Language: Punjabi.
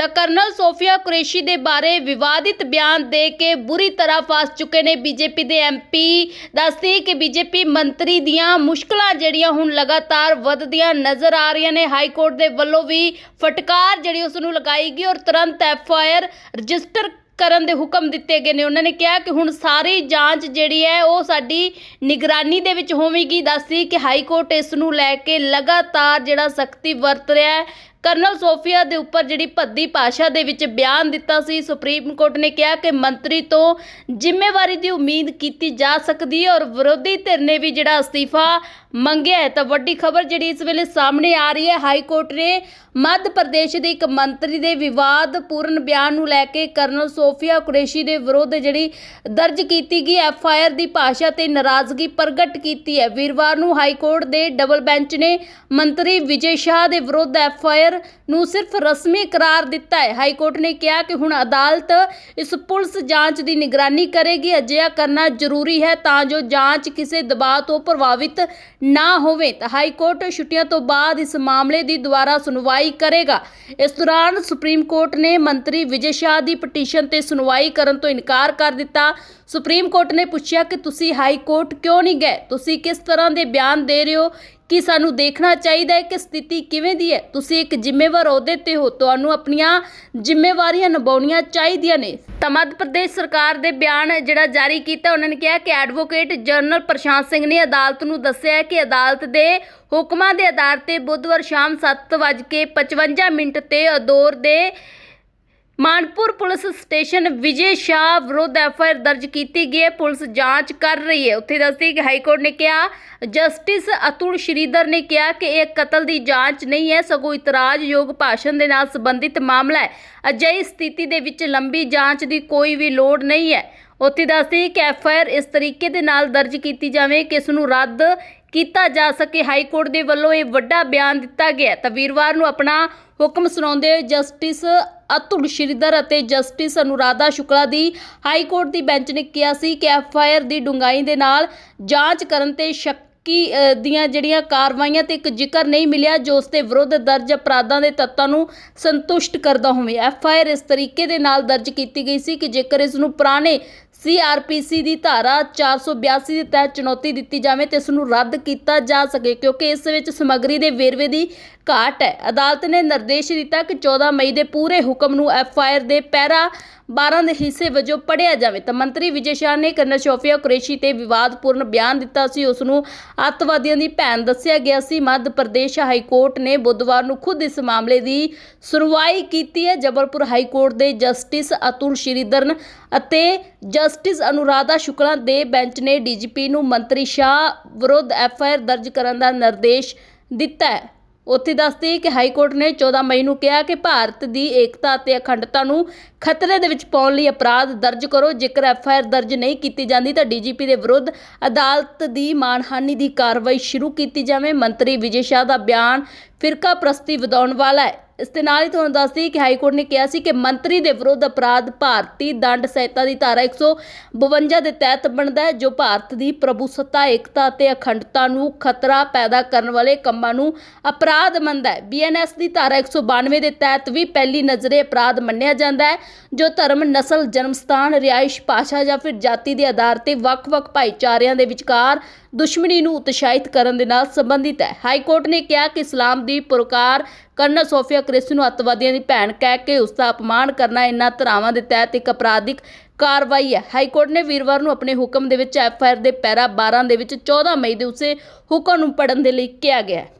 ਤਾਂ ਕਰਨਲ ਸੋਫੀਆ ਕੁਰੇਸ਼ੀ ਦੇ ਬਾਰੇ ਵਿਵਾਦਿਤ ਬਿਆਨ ਦੇ ਕੇ ਬੁਰੀ ਤਰ੍ਹਾਂ ਫਸ ਚੁੱਕੇ ਨੇ ਬੀਜੇਪੀ ਦੇ ਐਮਪੀ ਦੱਸਦੀ ਕਿ ਬੀਜੇਪੀ ਮੰਤਰੀ ਦੀਆਂ ਮੁਸ਼ਕਲਾਂ ਜਿਹੜੀਆਂ ਹੁਣ ਲਗਾਤਾਰ ਵੱਧਦੀਆਂ ਨਜ਼ਰ ਆ ਰਹੀਆਂ ਨੇ। ਹਾਈ ਕੋਰਟ ਦੇ ਵੱਲੋਂ ਵੀ ਫਟਕਾਰ ਜਿਹੜੀ ਉਸ ਨੂੰ ਲਗਾਈ ਗਈ ਔਰ ਤੁਰੰਤ ਐਫ ਆਈ ਆਰ ਰਜਿਸਟਰ ਕਰਨ ਦੇ ਹੁਕਮ ਦਿੱਤੇ ਗਏ ਨੇ। ਉਹਨਾਂ ਨੇ ਕਿਹਾ ਕਿ ਹੁਣ ਸਾਰੀ ਜਾਂਚ ਜਿਹੜੀ ਹੈ ਉਹ ਸਾਡੀ ਨਿਗਰਾਨੀ ਦੇ ਵਿੱਚ ਹੋਵੇਗੀ। ਦੱਸਦੀ ਕਿ ਹਾਈ ਕੋਰਟ ਇਸ ਨੂੰ ਲੈ ਕੇ ਲਗਾਤਾਰ ਜਿਹੜਾ ਸਖਤੀ ਵਰਤ ਰਿਹਾ ਹੈ। ਕਰਨਲ ਸੋਫੀਆ ਦੇ ਉੱਪਰ ਜਿਹੜੀ ਭੱਦੀ ਭਾਸ਼ਾ ਦੇ ਵਿੱਚ ਬਿਆਨ ਦਿੱਤਾ ਸੀ, ਸੁਪਰੀਮ ਕੋਰਟ ਨੇ ਕਿਹਾ ਕਿ ਮੰਤਰੀ ਤੋਂ ਜ਼ਿੰਮੇਵਾਰੀ ਦੀ ਉਮੀਦ ਕੀਤੀ ਜਾ ਸਕਦੀ ਹੈ ਔਰ ਵਿਰੋਧੀ ਧਿਰ ਨੇ ਵੀ ਜਿਹੜਾ ਅਸਤੀਫਾ ਮੰਗਿਆ ਹੈ, ਤਾਂ ਵੱਡੀ ਖਬਰ ਜਿਹੜੀ ਇਸ ਵੇਲੇ ਸਾਹਮਣੇ ਆ ਰਹੀ ਹੈ, ਹਾਈ ਕੋਰਟ ਨੇ ਮੱਧ ਪ੍ਰਦੇਸ਼ ਦੇ ਇੱਕ ਮੰਤਰੀ ਦੇ ਵਿਵਾਦਪੂਰਨ ਬਿਆਨ ਨੂੰ ਲੈ ਕੇ ਕਰਨਲ ਸੋਫੀਆ ਕੁਰੇਸ਼ੀ ਦੇ ਵਿਰੁੱਧ ਜਿਹੜੀ ਦਰਜ ਕੀਤੀ ਗਈ ਐਫ ਆਈ ਆਰ ਦੀ ਭਾਸ਼ਾ ਤੇ ਨਾਰਾਜ਼ਗੀ ਪ੍ਰਗਟ ਕੀਤੀ ਹੈ। ਵੀਰਵਾਰ ਨੂੰ ਹਾਈ ਕੋਰਟ ਦੇ ਡਬਲ ਬੈਂਚ ਨੇ ਮੰਤਰੀ ਵਿਜੇ ਸ਼ਾਹ ਦੇ ਵਿਰੁੱਧ ਐਫ ਆਈ ਆਰ ਨੂੰ ਸਿਰਫ ਰਸਮੀ ਕਰਾਰ ਦਿੱਤਾ ਹੈ। ਹਾਈ ਕੋਰਟ ਨੇ ਕਿਹਾ ਕਿ ਹੁਣ ਅਦਾਲਤ ਇਸ ਪੁਲਿਸ ਜਾਂਚ ਦੀ ਨਿਗਰਾਨੀ ਕਰੇਗੀ। ਅਜਿਹਾ ਕਰਨਾ ਜ਼ਰੂਰੀ ਹੈ ਤਾਂ ਜੋ ਜਾਂਚ ਕਿਸੇ ਦਬਾਅ ਤੋਂ ਪ੍ਰਭਾਵਿਤ ਨਾ ਹੋਵੇ। ਤਾਂ ਹਾਈ ਕੋਰਟ ਛੁੱਟੀਆਂ ਤੋਂ ਬਾਅਦ ਇਸ ਮਾਮਲੇ ਦੀ ਦੁਬਾਰਾ ਸੁਣਵਾਈ ਕਰੇਗਾ। ਇਸ ਦੌਰਾਨ ਸੁਪਰੀਮ ਕੋਰਟ ਨੇ ਮੰਤਰੀ ਵਿਜੇ ਸ਼ਾਹ ਦੀ ਪਟੀਸ਼ਨ ਤੇ ਸੁਣਵਾਈ ਕਰਨ ਤੋਂ ਇਨਕਾਰ ਕਰ ਦਿੱਤਾ। ਸੁਪਰੀਮ ਕੋਰਟ ਨੇ ਪੁੱਛਿਆ ਕਿ ਤੁਸੀਂ ਹਾਈ ਕੋਰਟ ਕਿਉਂ ਨਹੀਂ ਗਏ? ਤੁਸੀਂ ਕਿਸ ਤਰ੍ਹਾਂ ਦੇ ਬਿਆਨ ਦੇ ਰਹੇ ਹੋ? ਕਿ ਸਾਨੂੰ ਦੇਖਣਾ ਚਾਹੀਦਾ ਹੈ ਕਿ ਸਥਿਤੀ ਕਿਵੇਂ ਦੀ ਹੈ। ਤੁਸੀਂ ਇੱਕ ਜ਼ਿੰਮੇਵਾਰ ਅਹੁਦੇ ਤੇ ਹੋ। ਤੁਹਾਨੂੰ ਆਪਣੀਆਂ ਜ਼ਿੰਮੇਵਾਰੀਆਂ ਨਿਭਾਉਣੀਆਂ ਚਾਹੀਦੀਆਂ ਨੇ। ਤਾਂ ਮੱਧ ਪ੍ਰਦੇਸ਼ ਸਰਕਾਰ ਦੇ ਬਿਆਨ ਜਿਹੜਾ ਜਾਰੀ ਕੀਤਾ, ਉਹਨਾਂ ਨੇ ਕਿਹਾ ਕਿ ਐਡਵੋਕੇਟ ਜਨਰਲ ਪ੍ਰਸ਼ਾਂਤ ਸਿੰਘ ਨੇ ਅਦਾਲਤ ਨੂੰ ਦੱਸਿਆ ਕਿ ਅਦਾਲਤ ਦੇ ਹੁਕਮਾਂ ਦੇ ਆਧਾਰ ਤੇ ਬੁੱਧਵਾਰ ਸ਼ਾਮ 7:55 ਮਿੰਟ ਤੇ ਅਦੌਰ ਦੇ ਮਾਨਪੁਰ ਪੁਲਿਸ ਸਟੇਸ਼ਨ ਵਿਜੇ ਸ਼ਾਹ ਵਿਰੁੱਧ ਐਫ ਆਈ ਆਰ ਦਰਜ ਕੀਤੀ ਗਈ ਹੈ। ਪੁਲਿਸ ਜਾਂਚ ਕਰ ਰਹੀ ਹੈ। ਉੱਥੇ ਦੱਸਦੀ ਕਿ ਹਾਈ ਕੋਰਟ ਨੇ ਕਿਹਾ, ਜਸਟਿਸ ਅਤੁਲ ਸ਼੍ਰੀਧਰ ਨੇ ਕਿਹਾ ਕਿ ਇਹ ਕਤਲ ਦੀ ਜਾਂਚ ਨਹੀਂ ਹੈ, ਸਗੋਂ ਇਤਰਾਜ਼ਯੋਗ ਭਾਸ਼ਣ ਦੇ ਨਾਲ ਸੰਬੰਧਿਤ ਮਾਮਲਾ ਹੈ। ਅਜਿਹੀ ਸਥਿਤੀ ਦੇ ਵਿੱਚ ਲੰਬੀ ਜਾਂਚ ਦੀ ਕੋਈ ਵੀ ਲੋੜ ਨਹੀਂ ਹੈ। ਉੱਥੇ ਦੱਸਦੀ ਕਿ ਐਫ ਆਈ ਆਰ ਇਸ ਤਰੀਕੇ ਦੇ ਨਾਲ ਦਰਜ ਕੀਤੀ ਜਾਵੇ ਕਿ ਇਸ ਨੂੰ ਰੱਦ ਕੀਤਾ ਜਾ ਸਕੇ। ਹਾਈ ਕੋਰਟ ਦੇ ਵੱਲੋਂ ਇਹ ਵੱਡਾ ਬਿਆਨ ਦਿੱਤਾ ਗਿਆ। ਤਾਂ ਵੀਰਵਾਰ ਨੂੰ ਆਪਣਾ ਹੁਕਮ ਸੁਣਾਉਂਦੇ ਹੋਏ ਜਸਟਿਸ ਅਤੁਲ ਸ਼੍ਰੀਧਰ ਅਤੇ ਜਸਟਿਸ ਅਨੁਰਾਧਾ ਸ਼ੁਕਲਾ ਦੀ ਹਾਈ ਕੋਰਟ ਦੀ ਬੈਂਚ ਨੇ ਕਿਹਾ ਸੀ ਕਿ ਐਫ ਆਈ ਆਰ ਦੀ ਡੂੰਘਾਈ ਦੇ ਨਾਲ ਜਾਂਚ ਕਰਨ ਤੇ ਸ਼ੱਕੀ ਅ, ਦੀਆਂ ਜਿਹੜੀਆਂ ਕਾਰਵਾਈਆਂ ਤੇ ਇੱਕ ਜ਼ਿਕਰ ਨਹੀਂ ਮਿਲਿਆ ਜੋ ਉਸ ਦੇ ਵਿਰੁੱਧ ਦਰਜ ਅਪਰਾਧਾਂ ਦੇ ਤੱਤਾਂ ਨੂੰ ਸੰਤੁਸ਼ਟ ਕਰਦਾ ਹੋਵੇ। ਐਫ ਆਈ ਆਰ ਇਸ ਤਰੀਕੇ ਦੇ ਨਾਲ ਦਰਜ ਕੀਤੀ ਗਈ ਸੀ ਕਿ ਜੇਕਰ ਇਸ ਨੂੰ ਪੁਰਾਣੇ ਸੀਆਰਪੀਸੀ ਦੀ ਧਾਰਾ 482 ਦੇ ਤਹਿਤ ਚੁਣੌਤੀ ਦਿੱਤੀ ਜਾਵੇ ਤੇ ਇਸ ਨੂੰ ਰੱਦ ਕੀਤਾ ਜਾ ਸਕੇ, ਕਿਉਂਕਿ ਇਸ ਵਿੱਚ ਸਮੱਗਰੀ ਦੇ ਵੇਰਵੇ ਦੀ ਘਾਟ ਹੈ। ਅਦਾਲਤ ਨੇ ਨਿਰਦੇਸ਼ ਦਿੱਤਾ ਕਿ 14 ਮਈ ਦੇ ਪੂਰੇ ਹੁਕਮ ਨੂੰ ਐਫ ਆਈ ਆਰ ਦੇ ਪੈਰਾ 12 ਦੇ ਹਿੱਸੇ ਵਜੋਂ ਪੜਿਆ ਜਾਵੇ। ਤਾਂ ਮੰਤਰੀ ਵਿਜੇ ਸ਼ਾਹ ਨੇ ਕਰਨਲ ਸ਼ੋਫੀਆ ਕੁਰੇਸ਼ੀ ਤੇ ਵਿਵਾਦਪੂਰਨ ਬਿਆਨ ਦਿੱਤਾ ਸੀ। ਉਸ ਨੂੰ ਅੱਤਵਾਦੀਆਂ ਦੀ ਭੈਣ ਦੱਸਿਆ ਗਿਆ ਸੀ। ਮੱਧ ਪ੍ਰਦੇਸ਼ ਹਾਈ ਕੋਰਟ ਨੇ ਬੁੱਧਵਾਰ ਨੂੰ ਖੁਦ ਇਸ ਮਾਮਲੇ ਦੀ ਸੁਣਵਾਈ ਕੀਤੀ ਹੈ। ਜਬਲਪੁਰ ਹਾਈ ਕੋਰਟ ਦੇ ਜਸਟਿਸ ਅਤੁਲ ਸ਼੍ਰੀਧਰਨ ਅਤੇ ਜਸਟਿਸ ਅਨੁਰਾਧਾ ਸ਼ੁਕਲਾ ਦੇ ਬੈਂਚ ਨੇ ਡੀਜੀਪੀ ਨੂੰ ਮੰਤਰੀ ਸ਼ਾਹ ਵਿਰੁੱਧ ਐਫ ਆਈ ਆਰ ਦਰਜ ਕਰਨ ਦਾ ਨਿਰਦੇਸ਼ ਦਿੱਤਾ ਹੈ। ਉੱਥੇ ਦੱਸਦੇ ਕਿ ਹਾਈ ਕੋਰਟ ਨੇ 14 ਮਈ ਨੂੰ ਕਿਹਾ ਕਿ ਭਾਰਤ ਦੀ ਏਕਤਾ ਅਤੇ ਅਖੰਡਤਾ ਨੂੰ ਖਤਰੇ ਦੇ ਵਿੱਚ ਪਾਉਣ ਲਈ ਅਪਰਾਧ ਦਰਜ ਕਰੋ। ਜੇਕਰ ਐਫ ਆਈ ਆਰ ਦਰਜ ਨਹੀਂ ਕੀਤੀ ਜਾਂਦੀ ਤਾਂ ਡੀਜੀਪੀ ਦੇ ਵਿਰੁੱਧ ਅਦਾਲਤ ਦੀ ਮਾਨਹਾਨੀ ਦੀ ਕਾਰਵਾਈ ਸ਼ੁਰੂ ਕੀਤੀ ਜਾਵੇ। ਮੰਤਰੀ ਵਿਜੇ ਸ਼ਾਹ ਦਾ ਬਿਆਨ ਫਿਰਕਾ ਪ੍ਰਸਤੀ ਵਧਾਉਣ ਵਾਲਾ ਹੈ। ਇਸ ਦੇ ਨਾਲ ਹੀ ਤੁਹਾਨੂੰ ਦੱਸਦੀ ਕਿ ਹਾਈ ਕੋਰਟ ਨੇ ਕਿਹਾ ਸੀ ਕਿ ਮੰਤਰੀ ਦੇ ਵਿਰੁੱਧ ਅਪਰਾਧ ਭਾਰਤੀ ਦੰਡ ਸੰਹਿਤਾ ਦੀ ਧਾਰਾ 152 ਦੇ ਤਹਿਤ ਬਣਦਾ ਹੈ, ਜੋ ਭਾਰਤ ਦੀ ਪ੍ਰਭੂਸੱਤਾ, ਏਕਤਾ ਅਤੇ ਅਖੰਡਤਾ ਨੂੰ ਖਤਰਾ ਪੈਦਾ ਕਰਨ ਵਾਲੇ ਕੰਮਾਂ ਨੂੰ ਅਪਰਾਧ ਮੰਨਦਾ ਹੈ ਬੀਐਨਐਸ ਦੀ ਧਾਰਾ 192 ਦੇ ਤਹਿਤ ਵੀ ਪਹਿਲੀ ਨਜ਼ਰੇ ਅਪਰਾਧ ਮੰਨਿਆ ਜਾਂਦਾ ਹੈ, ਜੋ ਧਰਮ, ਨਸਲ, ਜਨਮ ਸਥਾਨ, ਰਿਹਾਇਸ਼, ਭਾਸ਼ਾ ਜਾਂ ਫਿਰ ਜਾਤੀ ਦੇ ਆਧਾਰ ਤੇ ਵੱਖ-ਵੱਖ ਭਾਈਚਾਰਿਆਂ ਦੇ ਵਿਚਕਾਰ ਦੁਸ਼ਮਣੀ ਨੂੰ ਉਤਸ਼ਾਹਿਤ ਕਰਨ ਦੇ ਨਾਲ ਸੰਬੰਧਿਤ ਹੈ। ਹਾਈ ਕੋਰਟ ਨੇ ਕਿਹਾ ਕਿ ਇਸਲਾਮ ਦੀ ਪੁਰਕਾਰ ਕਰਨਲ ਸੋਫੀਆ ਕ੍ਰਿਸ ਨੂੰ ਅੱਤਵਾਦੀਆਂ ਦੀ ਭੈਣ ਕਹਿ ਕੇ ਉਸ ਦਾ ਅਪਮਾਨ ਕਰਨਾ ਇਨ੍ਹਾਂ ਧਾਰਾਵਾਂ ਦੇ ਤਹਿਤ ਇੱਕ ਅਪਰਾਧਿਕ ਕਾਰਵਾਈ ਹੈ। ਹਾਈ ਕੋਰਟ ਨੇ ਵੀਰਵਾਰ ਨੂੰ ਆਪਣੇ ਹੁਕਮ ਦੇ ਵਿੱਚ ਐਫ ਆਈ ਆਰ ਦੇ ਪੈਰਾ 12 ਦੇ ਵਿੱਚ 14 ਮਈ ਦੇ ਉਸੇ ਹੁਕਮ ਨੂੰ ਪੜਨ ਦੇ ਲਈ ਕਿਹਾ ਗਿਆ ਹੈ।